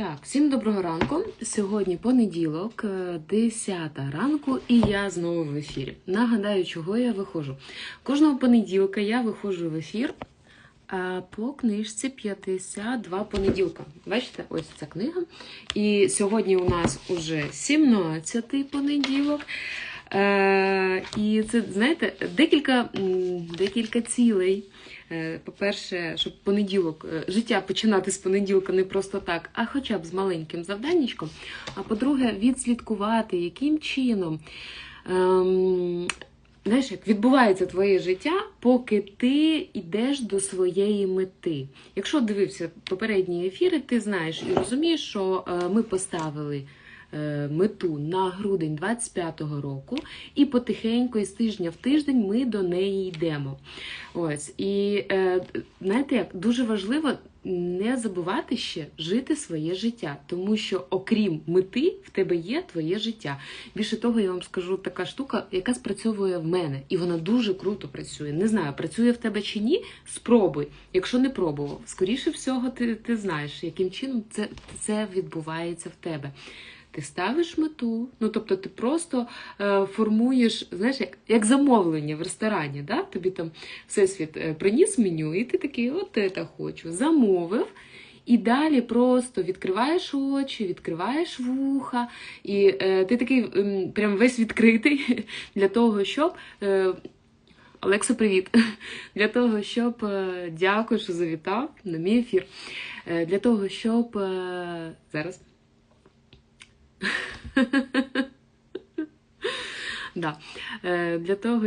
Так, всім доброго ранку. Сьогодні понеділок, е, 10 ранку, і я знову в ефірі. Нагадаю, чого я виходжу. Кожного понеділка я виходжу в ефір е, по книжці 52 понеділка. Бачите, ось ця книга. І сьогодні у нас уже 17-й понеділок. Е, і це, знаєте, декілька, декілька цілей. Е, По-перше, щоб понеділок, е, життя починати з понеділка не просто так, а хоча б з маленьким завданнячком. А по-друге, відслідкувати, яким чином. Ем, Знаєш, як відбувається твоє життя, поки ти йдеш до своєї мети. Якщо дивився попередні ефіри, ти знаєш і розумієш, що е, ми поставили мету на грудень 25-го року, і потихеньку, із тижня в тиждень, ми до неї йдемо. Ось і е, знаєте, як дуже важливо не забувати ще жити своє життя, тому що окрім мети в тебе є твоє життя. Більше того, я вам скажу така штука, яка спрацьовує в мене, і вона дуже круто працює. Не знаю, працює в тебе чи ні. Спробуй. Якщо не пробував, скоріше всього, ти, ти знаєш, яким чином це, це відбувається в тебе. Ти ставиш мету, ну тобто ти просто е, формуєш, знаєш, як, як замовлення в ресторані. Да? Тобі там всесвіт е, приніс меню, і ти такий, от це хочу. Замовив. І далі просто відкриваєш очі, відкриваєш вуха, і е, ти такий ем, прям весь відкритий для того, щоб. Е, Олекса, привіт! Для того, щоб е, дякую, що завітав на мій ефір. Е, Для того, щоб е, зараз. Да. Е, Для того,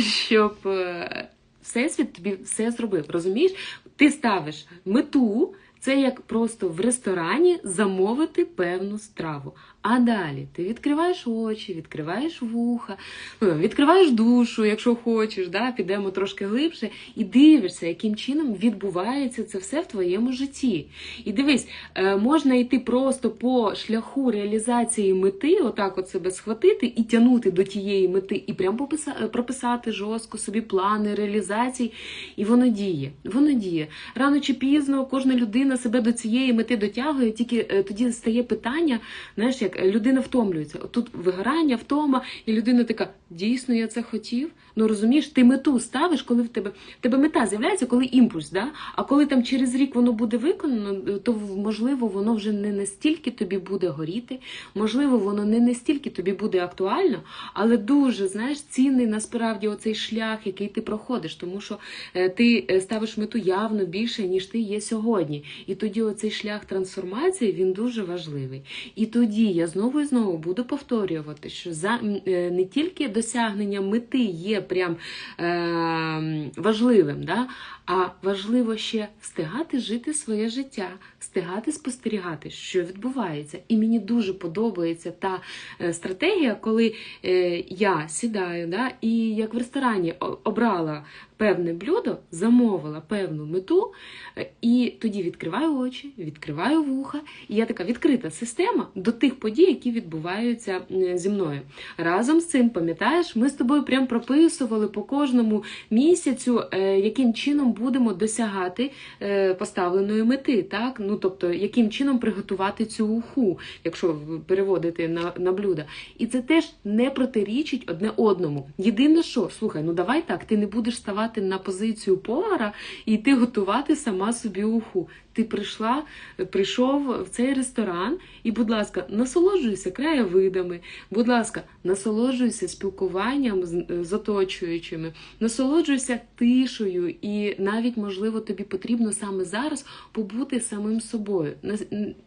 щоб е, всесвіт тобі все зробив. Розумієш? Ти ставиш мету, це як просто в ресторані замовити певну страву. А далі ти відкриваєш очі, відкриваєш вуха, ну, відкриваєш душу, якщо хочеш, да? підемо трошки глибше, і дивишся, яким чином відбувається це все в твоєму житті. І дивись, е, можна йти просто по шляху реалізації мети, отак от себе схватити і тягнути до тієї мети, і прям прописати жорстко собі плани реалізації, і воно діє. Воно діє. Рано чи пізно кожна людина себе до цієї мети дотягує, тільки е, тоді стає питання, знаєш, як е, людина втомлюється. Тут вигорання, втома, і людина така: дійсно я це хотів. Ну розумієш, ти мету ставиш, коли в тебе в тебе мета з'являється, коли імпульс, да? а коли там через рік воно буде виконано, то можливо воно вже не настільки тобі буде горіти, можливо, воно не настільки тобі буде актуально, але дуже знаєш цінний насправді оцей шлях, який ти проходиш, тому що е, ти е, ставиш мету явно більше, ніж ти є сьогодні. І тоді оцей шлях трансформації він дуже важливий. І тоді я знову і знову буду повторювати, що за е, не тільки досягнення мети є прям е, важливим, да? а важливо ще встигати жити своє життя, встигати спостерігати, що відбувається. І мені дуже подобається та е, стратегія, коли е, я сідаю, да, і як в ресторані обрала певне блюдо, замовила певну мету, е, і тоді відкриваю очі, відкриваю вуха, і я така відкрита система до тих подій, які відбуваються зі мною. Разом з цим, пам'ятаєш, ми з тобою прям прописували по кожному місяцю, е, яким чином будемо досягати е, поставленої мети, так? Ну, тобто, яким чином приготувати цю уху, якщо переводити на, на блюда. І це теж не протирічить одне одному. Єдине, що, слухай, ну давай так, ти не будеш ставати на позицію повара і йти готувати сама собі уху. Ти прийшла, прийшов в цей ресторан, і, будь ласка, насолоджуйся краєвидами, будь ласка, насолоджуйся спілкуванням з, оточуючими, насолоджуйся тишею, і навіть, можливо, тобі потрібно саме зараз побути самим собою.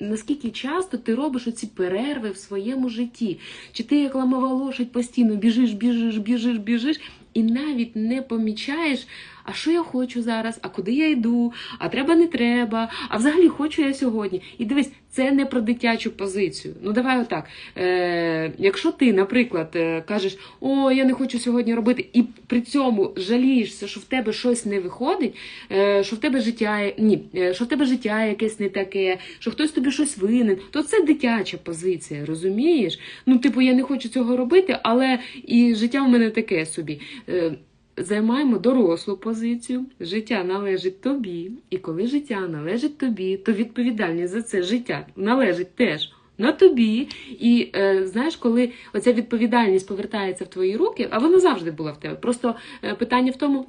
Наскільки часто ти робиш оці перерви в своєму житті? Чи ти як ламова лошадь постійно біжиш, біжиш, біжиш, біжиш, і навіть не помічаєш, а що я хочу зараз, а куди я йду, а треба не треба, а взагалі хочу я сьогодні. І дивись, це не про дитячу позицію. Ну давай отак. Е, якщо ти, наприклад, е, кажеш, о, я не хочу сьогодні робити, і при цьому жалієшся, що в тебе щось не виходить, е, що в тебе життя ні, е, що в тебе життя якесь не таке, що хтось тобі щось винен, то це дитяча позиція, розумієш? Ну, типу, я не хочу цього робити, але і життя в мене таке собі. Е, займаємо дорослу позицію. Життя належить тобі, і коли життя належить тобі, то відповідальність за це життя належить теж. На тобі, і е, знаєш, коли оця відповідальність повертається в твої руки, а вона завжди була в тебе. Просто е, питання в тому,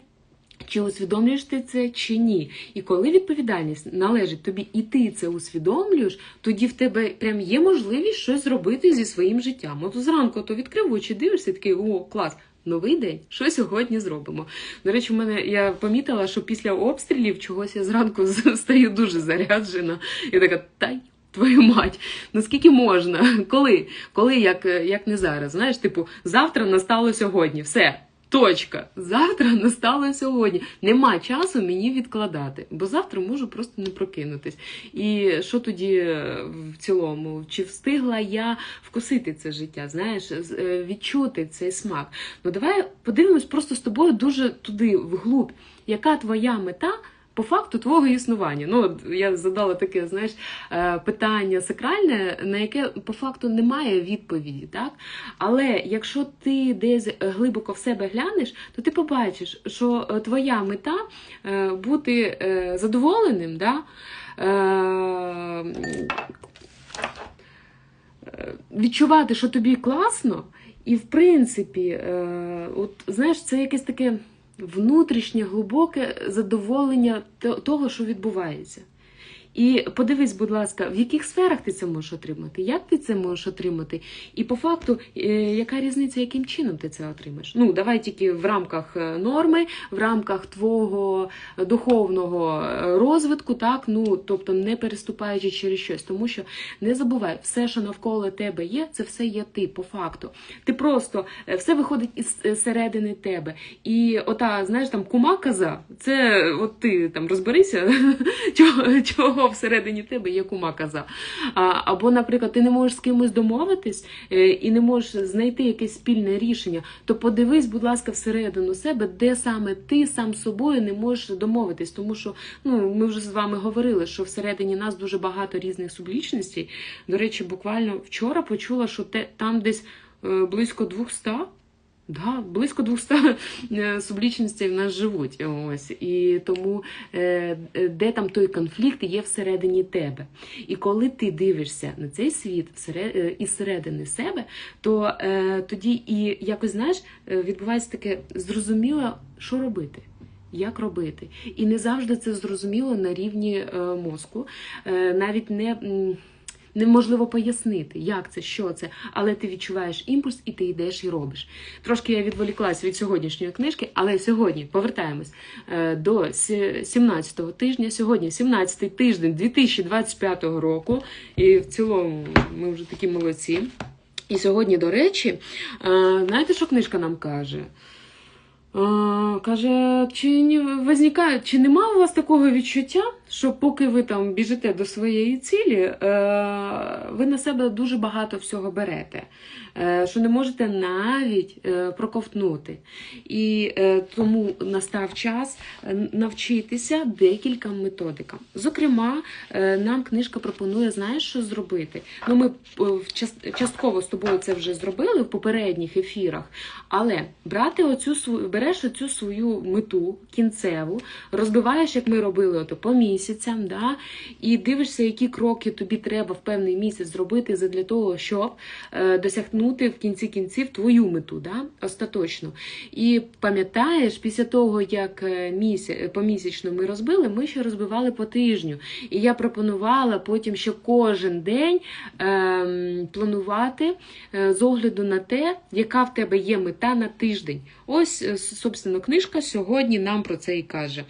чи усвідомлюєш ти це чи ні. І коли відповідальність належить тобі, і ти це усвідомлюєш, тоді в тебе прям є можливість щось зробити зі своїм життям. От зранку то відкрив очі, дивишся, такий о, клас. Новий день, що сьогодні зробимо. До речі, в мене я помітила, що після обстрілів чогось я зранку стаю дуже заряджена. І така тай. Твою мать, наскільки можна? Коли? Коли, як, як не зараз? Знаєш, типу, завтра настало сьогодні. Все, точка. Завтра настало сьогодні. Нема часу мені відкладати, бо завтра можу просто не прокинутись. І що тоді е, в цілому? Чи встигла я вкусити це життя? Знаєш, е, відчути цей смак? Ну давай подивимось просто з тобою дуже туди, вглуб. Яка твоя мета? По факту твого існування. Ну, от я задала таке, знаєш, е, питання сакральне, на яке по факту немає відповіді, так? Але якщо ти десь глибоко в себе глянеш, то ти побачиш, що е, твоя мета е, бути задоволеним, да? відчувати, що тобі класно, і в принципі, от знаєш, це якесь таке внутрішнє, глибоке задоволення то- того, що відбувається. І подивись, будь ласка, в яких сферах ти це можеш отримати, як ти це можеш отримати, і по факту, е, яка різниця, яким чином ти це отримаєш? Ну, давай тільки в рамках е, норми, в рамках твого духовного е, розвитку, так, ну тобто не переступаючи через щось. Тому що не забувай, все, що навколо тебе є, це все є ти, по факту. Ти просто все виходить із середини тебе. І ота, знаєш, там кума каза, це от ти там розберися, чого, чого всередині тебе є кума каза. А, або, наприклад, ти не можеш з кимось домовитись е, і не можеш знайти якесь спільне рішення, то подивись, будь ласка, всередину себе, де саме ти сам собою не можеш домовитись. Тому що ну, ми вже з вами говорили, що всередині нас дуже багато різних сублічностей. До речі, буквально вчора почула, що те, там десь е, близько 200 Да, близько 200 е, сублічностей в нас живуть. Ось. І тому е, де там той конфлікт є всередині тебе. І коли ти дивишся на цей світ е, із середини себе, то тоді і якось знаєш, відбувається таке зрозуміло, що робити. Як робити? І не завжди це зрозуміло на рівні мозку, навіть не. Неможливо пояснити, як це, що це, але ти відчуваєш імпульс і ти йдеш і робиш. Трошки я відволіклась від сьогоднішньої книжки, але сьогодні повертаємось е, до 17-го тижня. Сьогодні 17-й тиждень 2025 року, і в цілому ми вже такі молодці. І сьогодні, до речі, е, знаєте, що книжка нам каже? Е, Каже, чи не возникає, чи нема у вас такого відчуття, що поки ви там біжите до своєї цілі, е, ви на себе дуже багато всього берете, е, що не можете навіть е, проковтнути. І тому настав час навчитися декільком методикам. Зокрема, нам книжка пропонує, знаєш, що зробити. Ну, ми частково з тобою це вже зробили в попередніх ефірах, але брати оцю береш оцю свою мету кінцеву, розбиваєш, як ми робили ото по місяцям, да, і дивишся, які кроки тобі треба в певний місяць зробити для того, щоб е, досягнути в кінці кінців твою мету, да, остаточно. І пам'ятаєш, після того, як е, міся, помісячно ми розбили, ми ще розбивали по тижню. І я пропонувала потім ще кожен день ем, планувати е, з огляду на те, яка в тебе є мета на тиждень. Ось, е, собственно, книжка сьогодні нам про це і каже,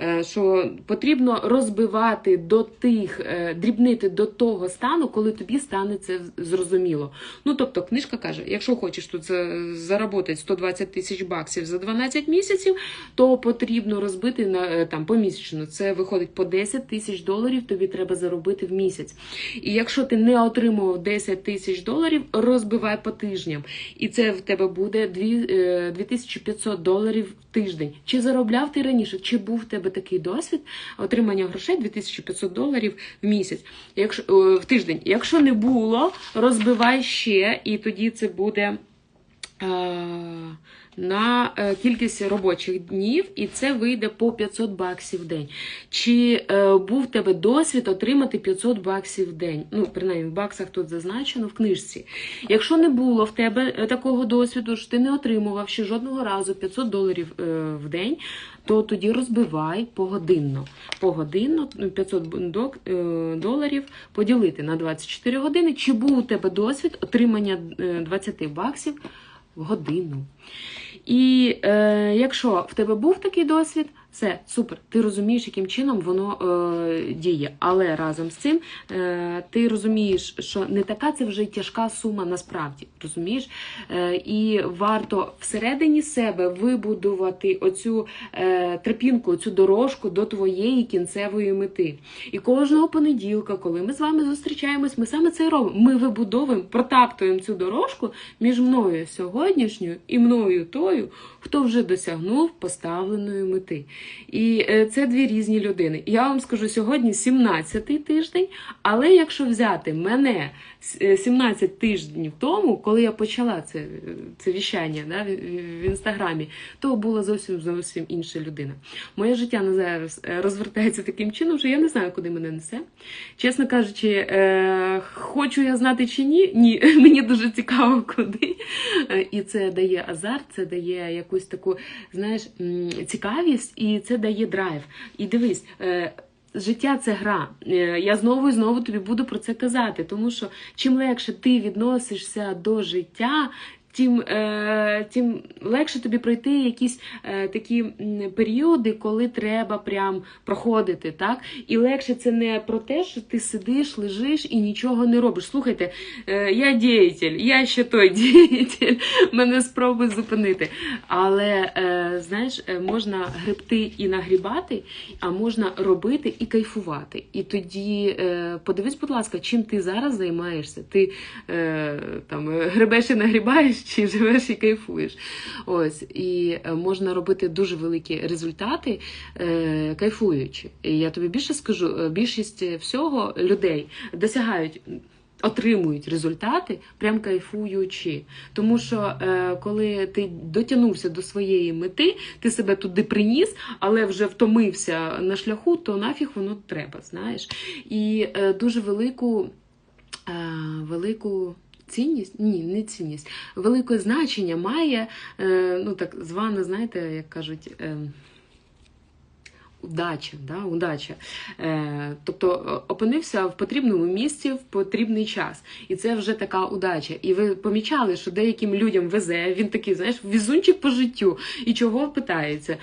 е, що потрібно розбивати до тих, е, дрібнити до того стану, коли тобі стане це зрозуміло. Ну, тобто, книжка каже, якщо хочеш тут за- заробити 120 тисяч баксів за 12 місяців, то потрібно розбити на е, там помісячно. Це виходить по 10 тисяч доларів. Тобі треба заробити в місяць. І якщо ти не отримував 10 тисяч доларів, розбивай по тижням. І це в тебе буде е, 2500 доларів в тиждень. Чи заробляв ти раніше? Чи був в тебе такий досвід отримання грошей 2500 доларів в місяць? Якщо е, в тиждень? Якщо не було, розбивай ще, і тоді це буде. Е, на е, кількість робочих днів, і це вийде по 500 баксів в день. Чи е, був в тебе досвід отримати 500 баксів в день? Ну, принаймні, в баксах тут зазначено в книжці. Якщо не було в тебе такого досвіду, що ти не отримував ще жодного разу 500 доларів в день, то тоді розбивай погодинно. Погодинно ну, 500 док- е, доларів поділити на 24 години. Чи був у тебе досвід отримання е, 20 баксів в годину? І е, якщо в тебе був такий досвід, все супер. Ти розумієш, яким чином воно е, діє. Але разом з цим е, ти розумієш, що не така це вже тяжка сума насправді. Розумієш? Е, і варто всередині себе вибудувати оцю е, тропінку, оцю дорожку до твоєї кінцевої мети. І кожного понеділка, коли ми з вами зустрічаємось, ми саме це робимо. Ми вибудовуємо, протаптуємо цю дорожку між мною сьогоднішньою і мною тою, хто вже досягнув поставленої мети. І е, це дві різні людини. Я вам скажу сьогодні 17-й тиждень, але якщо взяти мене 17 тижнів тому, коли я почала це, е, це віщання да, в, інстаграмі, то була зовсім зовсім інша людина. Моє життя на зараз е, розвертається таким чином, що я не знаю, куди мене несе. Чесно кажучи, е, хочу я знати чи ні, ні, мені дуже цікаво, куди. Е, І це дає азарт, це дає якусь таку, знаєш, цікавість, і це дає драйв. І дивись. е, Життя це гра. Е, Я знову і знову тобі буду про це казати, тому що чим легше ти відносишся до життя, тим, е, тим легше тобі пройти якісь е, такі періоди, коли треба прям проходити. так? І легше це не про те, що ти сидиш, лежиш і нічого не робиш. Слухайте, е, я діятель, я ще той діятель, мене спробуй зупинити. Але е, знаєш, е, можна гребти і нагрібати, а можна робити і кайфувати. І тоді е, подивись, будь ласка, чим ти зараз займаєшся? Ти е, там е, гребеш і нагрібаєш, чи живеш і кайфуєш. Ось і е, можна робити дуже великі результати, е, кайфуючи. І я тобі більше скажу: е, більшість всього людей досягають. Отримують результати, прям кайфуючи. Тому що е, коли ти дотягнувся до своєї мети, ти себе туди приніс, але вже втомився на шляху, то нафіг воно треба, знаєш. І е, дуже велику, е, велику цінність, ні, не цінність, велике значення має, е, ну так звана, знаєте, як кажуть. Удача, да, удача. Е, тобто е, опинився в потрібному місці в потрібний час. І це вже така удача. І ви помічали, що деяким людям везе, він такий, знаєш, візунчик по життю. І чого питається?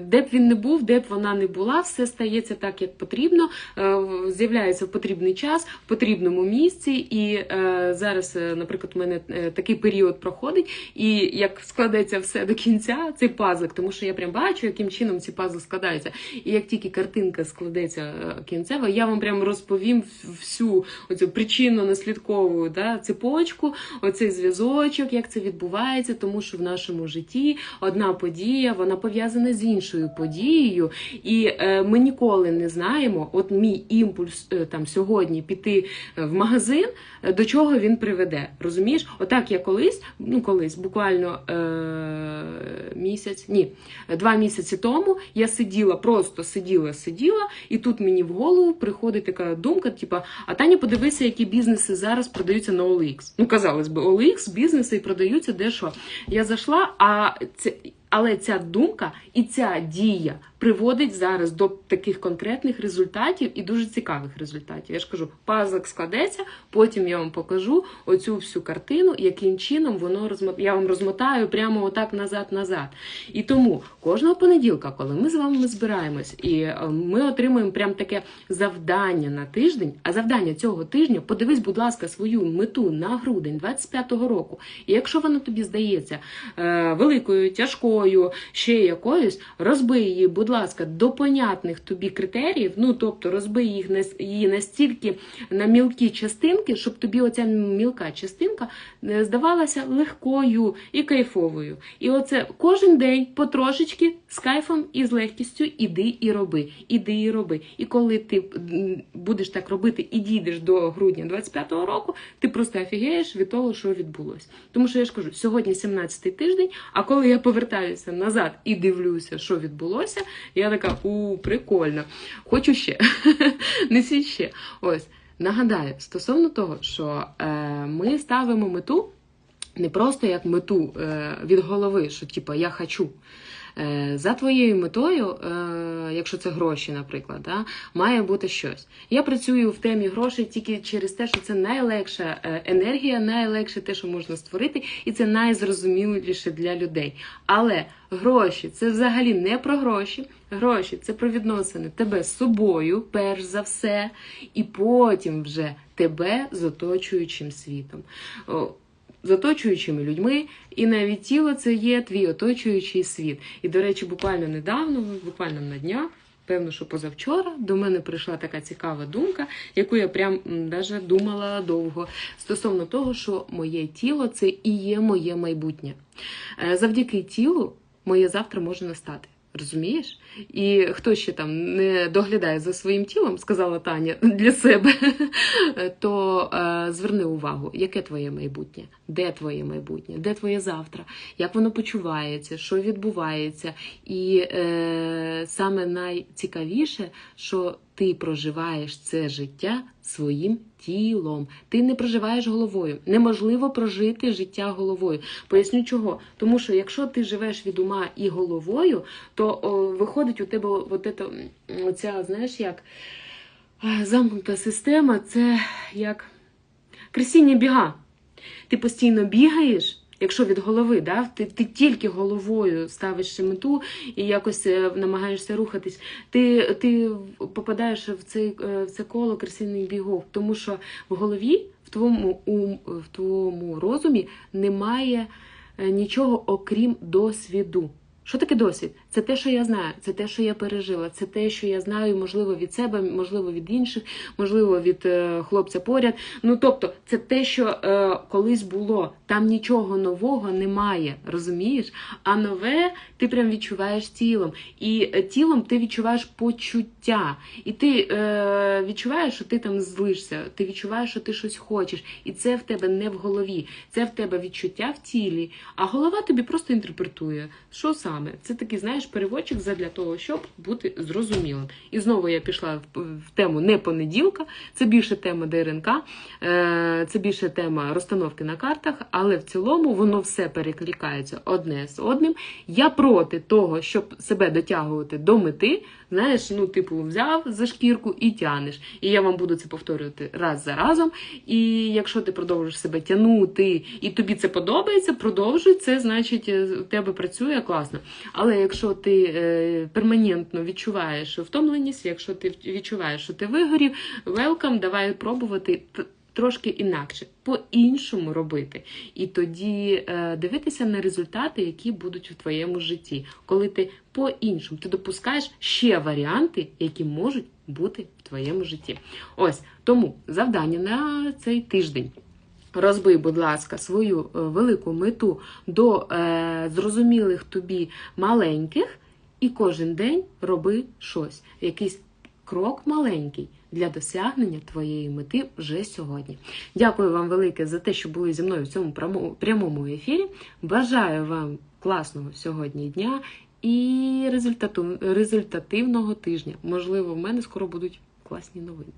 Де б він не був, де б вона не була, все стається так, як потрібно, е, з'являється в потрібний час, в потрібному місці. І е, зараз, е, наприклад, у мене такий період проходить, і як складеться все до кінця, цей пазлик, тому що я прям бачу, яким чином ці пазли складаються. І як тільки картинка складеться е, кінцева, я вам прям розповім всю оцю причинно-наслідкову да, цепочку, оцей зв'язочок, як це відбувається, тому що в нашому житті одна подія вона пов'язана з іншою подією, і е, ми ніколи не знаємо, от мій імпульс е, там сьогодні піти е, в магазин, е, до чого він приведе. Розумієш? Отак я колись, ну колись, буквально е, місяць, ні, два місяці тому я сиділа, просто сиділа, сиділа, і тут мені в голову приходить така думка: типа, а Таня, подивися, які бізнеси зараз продаються на OLX. Ну, казалось би, OLX, бізнеси і продаються де. Я зайшла, а це. Але ця думка і ця дія приводить зараз до таких конкретних результатів і дуже цікавих результатів. Я ж кажу, пазлик складеться, потім я вам покажу оцю всю картину, яким чином воно розмо... я вам розмотаю прямо отак назад-назад. І тому кожного понеділка, коли ми з вами збираємось, і е, ми отримуємо прям таке завдання на тиждень, а завдання цього тижня, подивись, будь ласка, свою мету на грудень 25-го року. І якщо вона тобі здається е, великою, тяжкою, ще якоюсь, розбий її, будь ласка, до понятних тобі критеріїв, ну тобто розбий їх її настільки на мілкі частинки, щоб тобі оця мілка частинка е, здавалася легкою і кайфовою. І оце кожен день потрошечки з кайфом і з легкістю іди і роби. Іди і роби. І коли ти будеш так робити і дійдеш до грудня 25-го року, ти просто офігієш від того, що відбулося. Тому що я ж кажу, сьогодні 17-й тиждень, а коли я повертаюся назад і дивлюся, що відбулося, я така у прикольно. Хочу ще. Несіть ще. Ось. Нагадаю, стосовно того, що е, ми ставимо мету не просто як мету е, від голови, що типу я хочу. Е, За твоєю метою, е, якщо це гроші, наприклад, да, має бути щось. Я працюю в темі грошей тільки через те, що це найлегша е, енергія, найлегше те, що можна створити, і це найзрозуміліше для людей. Але гроші це взагалі не про гроші. Гроші це про відносини тебе з собою, перш за все, і потім вже тебе з оточуючим світом. З оточуючими людьми, і навіть тіло це є твій оточуючий світ. І, до речі, буквально недавно, буквально на днях, певно, що позавчора до мене прийшла така цікава думка, яку я прям даже думала довго стосовно того, що моє тіло це і є моє майбутнє. Е, Завдяки тілу моє завтра може настати. Розумієш? І хто ще там не доглядає за своїм тілом, сказала Таня для себе, то е, зверни увагу, яке твоє майбутнє, де твоє майбутнє, де твоє завтра, як воно почувається, що відбувається. І е, саме найцікавіше, що ти проживаєш це життя своїм тілом. Ти не проживаєш головою. Неможливо прожити життя головою. Поясню чого. Тому що якщо ти живеш від ума і головою, то о, виходить у тебе от ето, оця, знаєш, як е, замкнута система, це як кресіння біга. Ти постійно бігаєш. Якщо від голови, да, ти, ти тільки головою ставиш мету і якось е, намагаєшся рухатись, ти, ти попадаєш в, цей, е, в це коло красивних бігов, тому що в голові, в твоєму, ум, в твоєму розумі немає е, нічого окрім досвіду. Що таке досвід? Це те, що я знаю, це те, що я пережила, це те, що я знаю, можливо, від себе, можливо, від інших, можливо, від е, хлопця поряд. Ну тобто, це те, що е, колись було. Там нічого нового немає, розумієш? А нове ти прям відчуваєш тілом. І е, тілом ти відчуваєш почуття. І ти е, відчуваєш, що ти там злишся, ти відчуваєш, що ти щось хочеш. І це в тебе не в голові, це в тебе відчуття в тілі. А голова тобі просто інтерпретує, що саме. Це такий, знаєш, переводчик задля того, щоб бути зрозумілим. І знову я пішла в, тему не понеділка, це більше тема ДРНК, е, це більше тема розстановки на картах, але в цілому воно все перекликається одне з одним. Я проти того, щоб себе дотягувати до мети. Знаєш, ну, типу, взяв за шкірку і тянеш. І я вам буду це повторювати раз за разом. І якщо ти продовжиш себе тягнути, і тобі це подобається, продовжуй це, значить, е, у тебе працює класно. Але якщо ти е, перманентно відчуваєш втомленість, якщо ти відчуваєш, що ти вигорів, велкам, давай пробувати. Трошки інакше, по-іншому робити. І тоді е, дивитися на результати, які будуть в твоєму житті. Коли ти по-іншому, ти допускаєш ще варіанти, які можуть бути в твоєму житті. Ось тому завдання на цей тиждень. Розбий, будь ласка, свою е, велику мету до е, зрозумілих тобі маленьких, і кожен день роби щось, якийсь крок маленький для досягнення твоєї мети вже сьогодні. Дякую вам велике за те, що були зі мною в цьому прямому ефірі. Бажаю вам класного сьогодні дня і результативного тижня. Можливо, в мене скоро будуть класні новини.